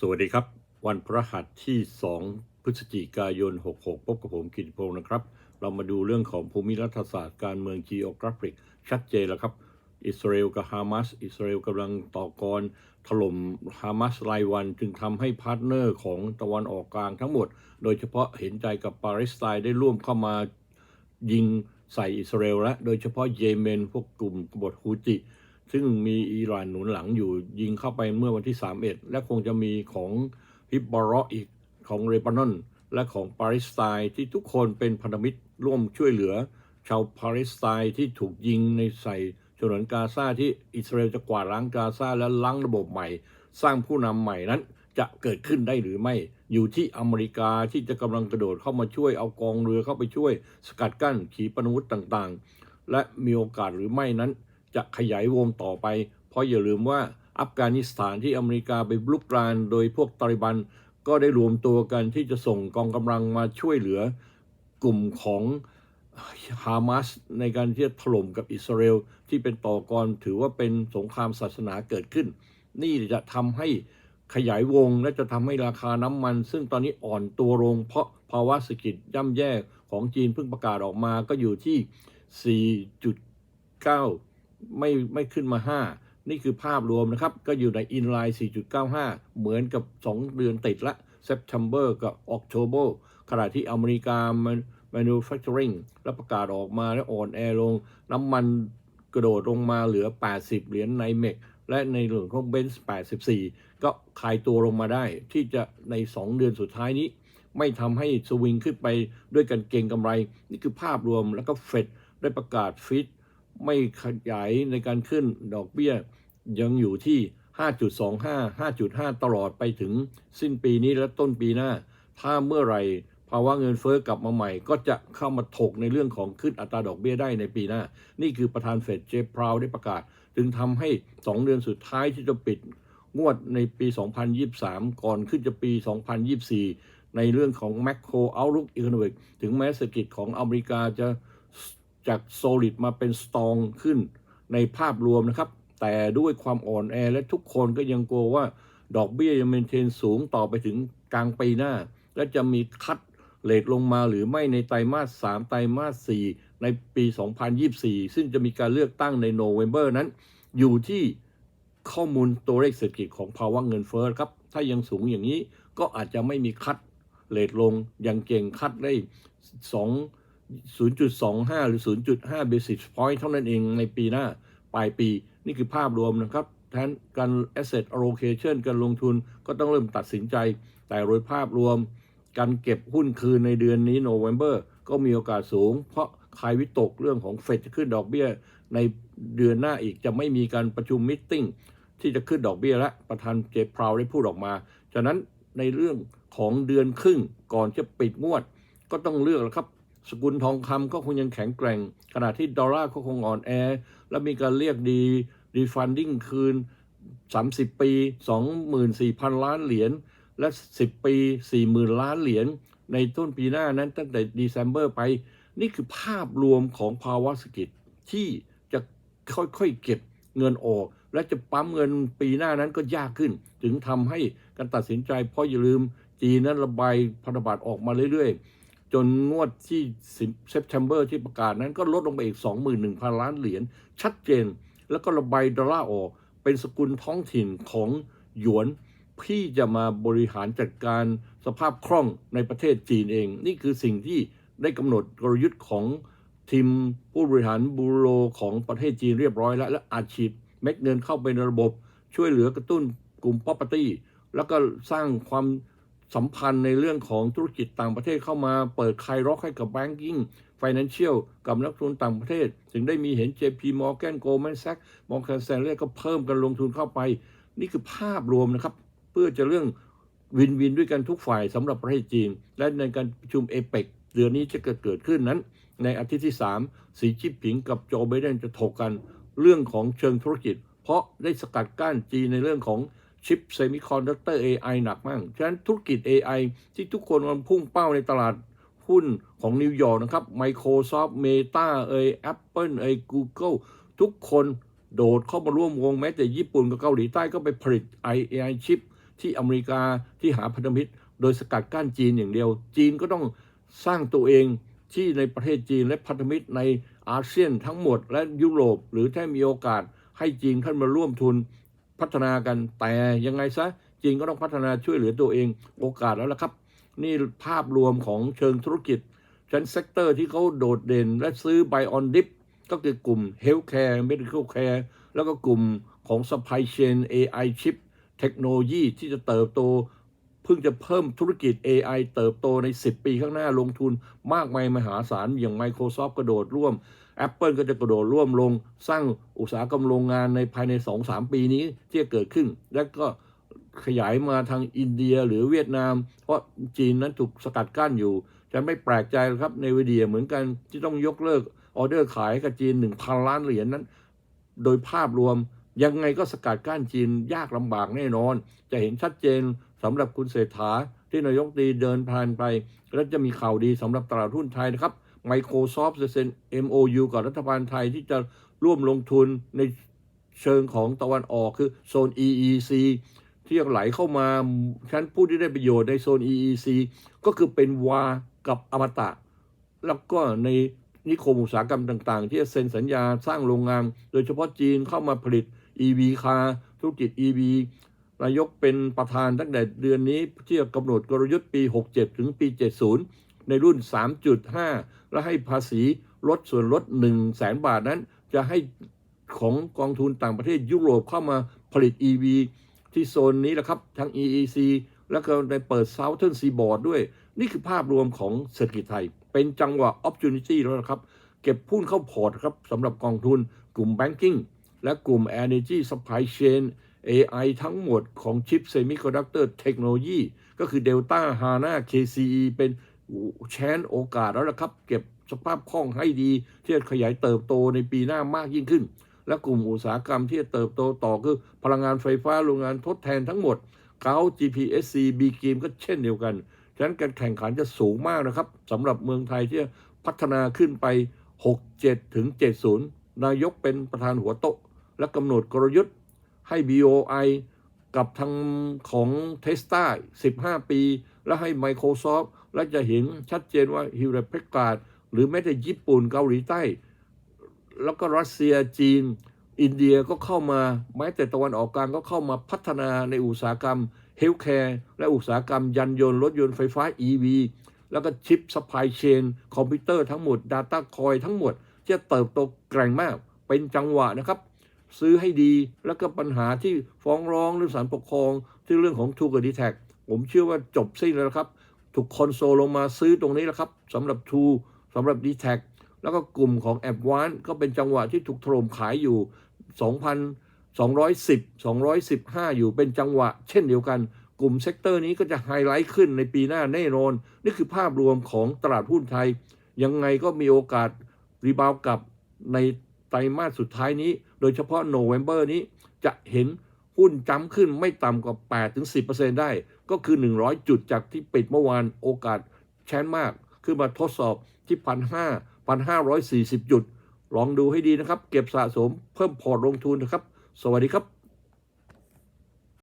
สวัสดีครับ วันพระหัสที่ 2 พฤศจิกายน 66 พบกับผมกิตพงศ์นะครับ เรามาดูเรื่องของภูมิรัฐศาสตร์การเมือง geographic ชัดเจนแล้วครับ อิสราเอลกับฮามาสอิสราเอลกำลังต่อกรถล่มฮามาสรายวันจึงทำให้พาร์ทเนอร์ของตะวันออกกลางทั้งหมด โดยเฉพาะเห็นใจกับปาเลสไตน์ได้ร่วมเข้ามายิงใส่อิสราเอลและโดยเฉพาะเยเมน พวกกลุ่มกบฏฮูติ ซึ่งมีอิหร่านหนุนหลังอยู่ยิงเข้าไปเมื่อวันที่ 31 และคงจะมีของฮิบบารออีกของเลบานอน และของปาเลสไตน์ที่ทุกคนเป็นพันธมิตรร่วมช่วยเหลือ ชาวปาเลสไตน์ที่ถูกยิงในใส่ฉนวนกาซาที่อิสราเอลจะกวาดล้างกาซาและล้างระบบใหม่ สร้างผู้นำใหม่นั้นจะเกิดขึ้นได้หรือไม่ อยู่ที่อเมริกาที่จะกำลังกระโดดเข้ามาช่วยเอากองเรือเข้าไปช่วย สกัดกั้นขีปนาวุธต่างๆ และมีโอกาสหรือไม่นั้น จะขยายวงต่อไป เพราะอย่าลืมว่าอัฟกานิสถานที่อเมริกาไปบุกรานโดยพวกตาลิบันก็ได้รวมตัวกันที่จะส่งกองกำลังมาช่วยเหลือกลุ่มของฮามาสในการที่จะถล่มกับอิสราเอลที่เป็นต่อกรถือว่าเป็นสงครามศาสนาเกิดขึ้น นี่จะทำให้ขยายวงและจะทำให้ราคาน้ำมัน ซึ่งตอนนี้อ่อนตัวลง เพราะภาวะเศรษฐกิจย่ำแย่ของจีนเพิ่งประกาศออกมาก็อยู่ที่ 4.9 ไม่ไม่ขึ้นมา 5 นี่คือภาพรวมนะครับ ก็อยู่ในอินไลน์ 4.95 เหมือนกับ 2 เดือนติดละ September กับ October ขณะที่อเมริกามัน manufacturing แล้วประกาศออกมาแล้วอ่อนแอลง น้ำมันกระโดดลงมาเหลือ 80 เหรียญในเมกและในเหลืองของเบนซ์84 ก็คลายตัวลงมาได้ ที่จะใน 2 เดือนสุดท้ายนี้ ไม่ทำให้สวิงขึ้นไปด้วยกันเก่งกำไร นี่คือภาพรวมแล้วก็เฟดได้ประกาศฟิต ไม่ขยายในการขึ้นดอกเบี้ย ยังอยู่ที่ 5.25 5.5 ตลอดไปถึงสิ้นปีนี้และต้นปีหน้า ถ้าเมื่อไหร่ภาวะเงินเฟอ้อกลับมาใหม่ ก็จะเข้ามาถกในเรื่องของขึ้นอัตราดอกเบี้ยได้ในปีหน้า นี่คือประธานเฟดเจฟพราวได้ประกาศ จึงทำให้ 2 เดือนสุดท้ายที่จะปิดงวดในปี 2023 ก่อนขึ้นจะปี 2024 ในเรื่องของ macro outlook economic ถึงแม้เศรษฐกิจของอเมริกาจะ จากโซลิดมาเป็นสตองขึ้นในภาพรวมนะครับ แต่ด้วยความอ่อนแอและทุกคนก็ยังกลัวว่าดอกเบี้ยยังเมนเทนสูงต่อไปถึงกลางปีหน้า และจะมีคัดเลทลงมาหรือไม่ในไตรมาส 3 ไตรมาส 4 ในปี 2024 ซึ่งจะมีการเลือกตั้งในโนเวม ber นั้น อยู่ที่ข้อมูลตัวเลขเศรษฐกิจของภาวะเงินเฟ้อครับ ถ้ายังสูงอย่างนี้ก็อาจจะไม่มีคัดเลทลงยังเก่งคัดได้ 2 0.25 หรือ 0.5 basis point เท่านั้นเองในปีหน้า ปลายปี นี่คือภาพรวมนะครับ แทนการ asset allocation การลงทุนก็ต้องเริ่มตัดสินใจ แต่โดยภาพรวม การเก็บหุ้นคืนในเดือนนี้โนเวม ber ก็มีโอกาสสูง เพราะใครวิตกเรื่องของเฟดจะขึ้นดอกเบี้ย ในเดือนหน้าอีกจะไม่มีการประชุมมิทติ้งที่จะขึ้นดอกเบี้ยและประธานเจฟพราวได้พูดออกมา ฉะนั้นในเรื่องของเดือนครึ่งก่อนจะปิดงวด ก็ต้องเลือกแล้วครับ สกุลทองคำก็คงยังแข็งแกร่ง ขณะที่ดอลลาร์ก็คงอ่อนแอ และมีการเรียกดีดีฟันดิ้งคืน 30 ปี 24,000 ล้านเหรียญและ 10 ปี 40,000 ล้านเหรียญในต้นปีหน้านั้นตั้งแต่ December ไป นี่คือภาพรวมของภาวะเศรษฐกิจที่จะค่อยๆเก็บเงินออก และจะปั๊มเงินปีหน้านั้นก็ยากขึ้น ถึงทำให้การตัดสินใจเพราะอย่าลืมจีนนั้นระบายพันธบัตรออกมาเรื่อยๆ จนงวดที่ September ที่ประกาศนั้นก็ลดลงไปอีก 21,000 ล้านเหรียญชัดเจน แล้วก็ระบายดอลลาร์ออกเป็นสกุลท้องถิ่นของหยวนที่จะมาบริหารจัดการสภาพคล่องในประเทศจีนเอง นี่คือสิ่งที่ได้กำหนดกลยุทธ์ของทีมผู้บริหารบูโรของประเทศจีนเรียบร้อยแล้ว และอาชีพเม็ดเงินเข้าไปในระบบช่วยเหลือกระตุ้นกลุ่ม property แล้วก็สร้างความ สัมพันธ์ในเรื่องของธุรกิจต่างประเทศเข้ามาเปิดคายล็อกให้กับ banking financial กับนักลงทุนต่างประเทศ ถึงได้มีเห็น JP Morgan Goldman Sachs Morgan Stanley ก็เพิ่มกันลงทุนเข้าไป นี่คือภาพรวมนะครับ เพื่อจะเรื่องวินวินด้วยกันทุกฝ่ายสำหรับประเทศจีน และในการประชุมเอเปกเดือนนี้จะเกิดเกิดขึ้นนั้น ในอาทิตย์ที่ 3 สีจิ้นผิงกับโจไบเดนจะถกกันเรื่องของเชิงธุรกิจ เพราะได้สกัดกั้นจีนในเรื่องของ ชิปเซมิคอนดักเตอร์ AI หนักมาก ฉะนั้นธุรกิจ AI ที่ทุกคนมันพุ่งเป้าในตลาดหุ้นของนิวยอร์กนะครับ Microsoft Meta เอ่ย Apple เอ่ย Google ทุกคนโดดเข้ามาร่วมวงแม้แต่ญี่ปุ่นกับเกาหลีใต้ก็ไปผลิต AI ชิปที่อเมริกาที่หาพันธมิตร โดยสกัดกั้นจีนอย่างเดียว จีนก็ต้องสร้างตัวเองที่ในประเทศจีนและพันธมิตรในอาเซียนทั้งหมดและยุโรป หรือถ้ามีโอกาสให้จีนเข้ามาร่วมทุน พัฒนากันแต่ยังไงซะจีนก็ต้องพัฒนาช่วยเหลือตัวเองโอกาสแล้วละครับ นี่ภาพรวมของเชิงธุรกิจ ชั้นเซกเตอร์ที่เขาโดดเด่นและซื้อ Buy on Dip ก็คือกลุ่ม Healthcare Medical Care แล้วก็กลุ่มของ Supply Chain AI Chip เทคโนโลยีที่จะเติบโต เพิ่งจะเพิ่มธุรกิจ AI เติบโตใน 10 ปีข้างหน้าลงทุนมากมายมหาศาลอย่าง Microsoft กระโดดร่วม Apple ก็จะกระโดดร่วมลงสร้างอุตสาหกรรมโรงงานในภายใน 2-3 ปีนี้ที่จะเกิดขึ้น และก็ขยายมาทางอินเดียหรือเวียดนาม เพราะจีนนั้นถูกสกัดกั้นอยู่จะไม่แปลกใจครับในวีเดียเหมือนกันที่ต้องยกเลิกออเดอร์ขายกับจีน 1,000 ล้านเหรียญนั้น โดยภาพรวมยังไงก็สกัดกั้นจีนยากลำบากแน่นอน จะเห็นชัดเจนสำหรับคุณเศรษฐาที่นายกดีเดินผ่านไป และจะมีข่าวดีสำหรับตลาดหุ้นไทยนะครับ Microsoft จะเซ็น MOU กับรัฐบาลไทยที่จะร่วมลงทุนในเชิงของตะวันออกคือโซน EEC ที่ยังไหลเข้ามาฉันผู้ที่ได้ประโยชน์ในโซน EEC ก็คือเป็นวากับอมตะ แล้วก็ในนิคมอุตสาหกรรมต่าง ๆ ที่จะเซ็นสัญญาสร้างโรงงาน โดยเฉพาะจีนเข้ามาผลิต EV คาธุรกิจ EV นายกเป็นประธานตั้งแต่เดือนนี้ที่จะกำหนดกลยุทธ์ปี 67 ถึงปี 70 ในรุ่น 3.5 และให้ภาษีลดส่วนลด 1 0 0 0 0แสนบาทนั้น จะให้ของกองทุนต่างประเทศยุโรปเข้ามาผลิต EV ที่โซนนี้แหละครับ ทั้ง EEC แล้วก็ในเปิด Southern Seaboard ด้วย นี่คือภาพรวมของเศรษฐกิจไทย เป็นจังหวะ opportunity แล้วนะครับ เก็บหุ้นเข้าพอร์ตครับสำหรับกองทุนกลุ่ม banking และกลุ่ม energy supply chain AI ทั้งหมดของชิป semiconductor technology ก็คือ Delta HANA KCE เป็น แชนโอกาสแล้วนะครับ เก็บสภาพคล่องให้ดี ที่จะขยายเติบโตในปีหน้ามากยิ่งขึ้น และกลุ่มอุตสาหกรรมที่จะเติบโตต่อคือพลังงานไฟฟ้าโรงงานทดแทนทั้งหมดเกา GPSC B ก e มก็เช่นเดียวกันฉะนั้นการแข่งขันจะสูงมากนะครับสำหรับเมืองไทยที่พัฒนาขึ้นไป 67 ถึง 70 นายกเป็นประธานหัวโต๊ะ และกำหนดกลยุทธ์ให้ BOI กับทางของเทสตา15 ปี และให้ Microsoft และจะเห็นชัดเจนว่าฮิวเล p เพกกาดหรือแม้แต่ญี่ปุ่นเกาหลีใต้ แล้วก็รัสเซียจีน อินเดียก็เข้ามาแม้แต่ตะวันออกกลางก็เข้ามาพัฒนาในอุตสาหกรรมเฮลท์แคร์และอุตสาหกรรมยานยนต์รถยนต์ไฟฟ้า EV แล้วก็ชิปสปายเชนคอมพิวเตอร์ทั้งหมด Data คอยทั้งหมด จะเติบโตแกร่งมาก เป็นจังหวะนะครับ ซื้อให้ดีแล้วก็ปัญหาที่ฟ้องร้องหรือศาลปกครอง ที่เรื่องของทูกับดีแท็ผมเชื่อว่าจบสิ้นแล้วครับ ถูกคอนโซลลงมาซื้อตรงนี้แล้วครับสำหรับทูสำหรับ d t แทแล้วก็กลุ่มของ a d v a n c e ก็เป็นจังหวะที่ถูกถล่มขายอยู่ 2,210 215 อยู่เป็นจังหวะ เช่นเดียวกัน กลุ่มเซกเตอร์นี้ก็จะไฮไลท์ขึ้นในปีหน้าแน่นอน นี่คือภาพรวมของตลาดหุ้นไทย ยังไงก็มีโอกาสรีบาวกลับในไตรมาสสุดท้ายนี้ โดยเฉพาะโนเวม ber นี้จะเห็น หุ้นจำขึ้นไม่ต่ำกว่า 8-10%ได้ ก็คือ 100 จุดจากที่ปิดเมื่อวานโอกาสแชนมาก ขึ้นมาทดสอบที่พันห้าพันห้าร้อยสี่สิบจุด ลองดูให้ดีนะครับ เก็บสะสมเพิ่มพอร์ตลงทุนนะครับ สวัสดีครับ